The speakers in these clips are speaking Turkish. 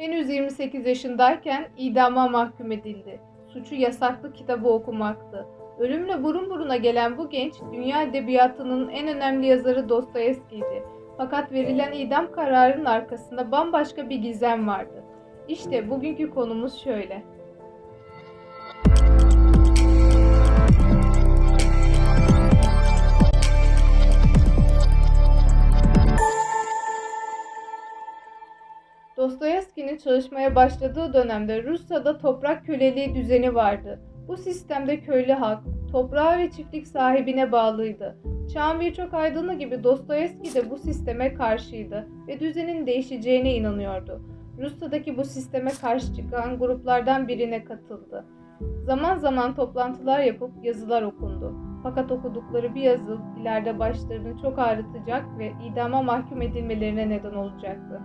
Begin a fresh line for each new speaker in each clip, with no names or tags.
Henüz 28 yaşındayken idama mahkum edildi. Suçu yasaklı kitabı okumaktı. Ölümle burun buruna gelen bu genç, dünya edebiyatının en önemli yazarı Dostoyevski'ydi. Fakat verilen idam kararının arkasında bambaşka bir gizem vardı. İşte bugünkü konumuz şöyle. Dostoyevski'nin çalışmaya başladığı dönemde Rusya'da toprak köleliği düzeni vardı. Bu sistemde köylü halk, toprağa ve çiftlik sahibine bağlıydı. Çağın birçok aydını gibi Dostoyevski de bu sisteme karşıydı ve düzenin değişeceğine inanıyordu. Rusya'daki bu sisteme karşı çıkan gruplardan birine katıldı. Zaman zaman toplantılar yapıp yazılar okundu. Fakat okudukları bir yazı ileride başlarını çok ağrıtacak ve idama mahkum edilmelerine neden olacaktı.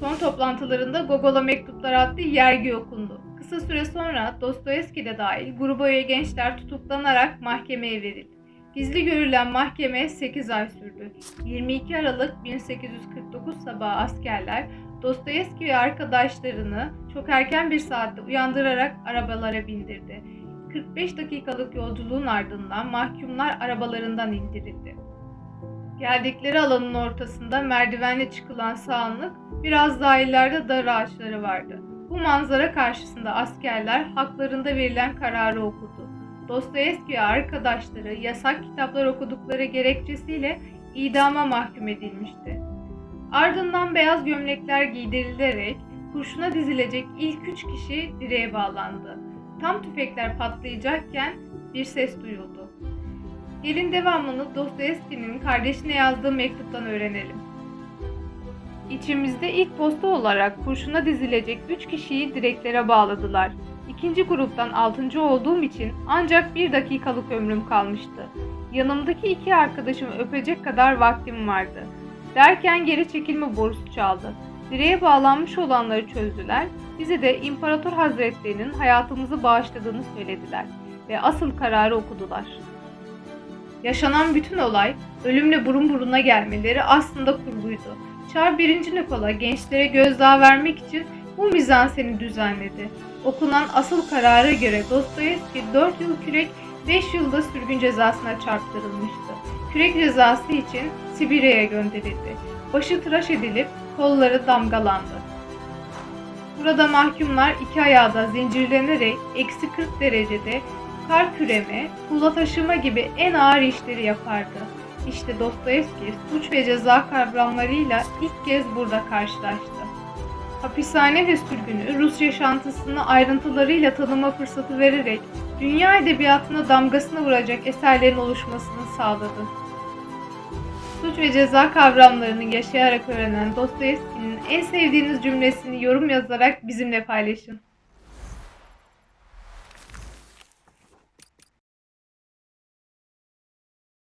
Son toplantılarında Gogol'a Mektuplar adlı yergi okundu. Kısa süre sonra Dostoyevski de dahil gruba üye gençler tutuklanarak mahkemeye verildi. Gizli görülen mahkeme 8 ay sürdü. 22 Aralık 1849 sabahı askerler Dostoyevski ve arkadaşlarını çok erken bir saatte uyandırarak arabalara bindirdi. 45 dakikalık yolculuğun ardından mahkumlar arabalarından indirildi. Geldikleri alanın ortasında merdivenle çıkılan sağanlık biraz daha ileride dar ağaçları vardı. Bu manzara karşısında askerler haklarında verilen kararı okudu. Dostoyevski ve arkadaşları yasak kitaplar okudukları gerekçesiyle idama mahkum edilmişti. Ardından beyaz gömlekler giydirilerek kurşuna dizilecek ilk üç kişi direğe bağlandı. Tam tüfekler patlayacakken bir ses duyuldu. Gelin devamını Dostoyevski'nin kardeşine yazdığı mektuptan öğrenelim. İçimizde ilk posta olarak kurşuna dizilecek üç kişiyi direklere bağladılar. İkinci gruptan altıncı olduğum için ancak bir dakikalık ömrüm kalmıştı. Yanımdaki iki arkadaşımı öpecek kadar vaktim vardı. Derken geri çekilme borusu çaldı. Direğe bağlanmış olanları çözdüler. Bize de İmparator Hazretlerinin hayatımızı bağışladığını söylediler ve asıl kararı okudular. Yaşanan bütün olay, ölümle burun buruna gelmeleri aslında kurguydu. Çar 1. Nikola gençlere gözdağı vermek için bu mizanseni düzenledi. Okunan asıl karara göre Dostoyevski 4 yıl kürek, 5 yılda sürgün cezasına çarptırılmıştı. Kürek cezası için Sibirya'ya gönderildi. Başı tıraş edilip kolları damgalandı. Burada mahkumlar iki ayağı da zincirlenerek eksi 40 derecede kar küreme, tuğla taşıma gibi en ağır işleri yapardı. İşte Dostoyevski suç ve ceza kavramlarıyla ilk kez burada karşılaştı. Hapishane ve sürgünü Rus yaşantısını ayrıntılarıyla tanıma fırsatı vererek dünya edebiyatına damgasını vuracak eserlerin oluşmasını sağladı. Suç ve ceza kavramlarını yaşayarak öğrenen Dostoyevski'nin en sevdiğiniz cümlesini yorum yazarak bizimle paylaşın.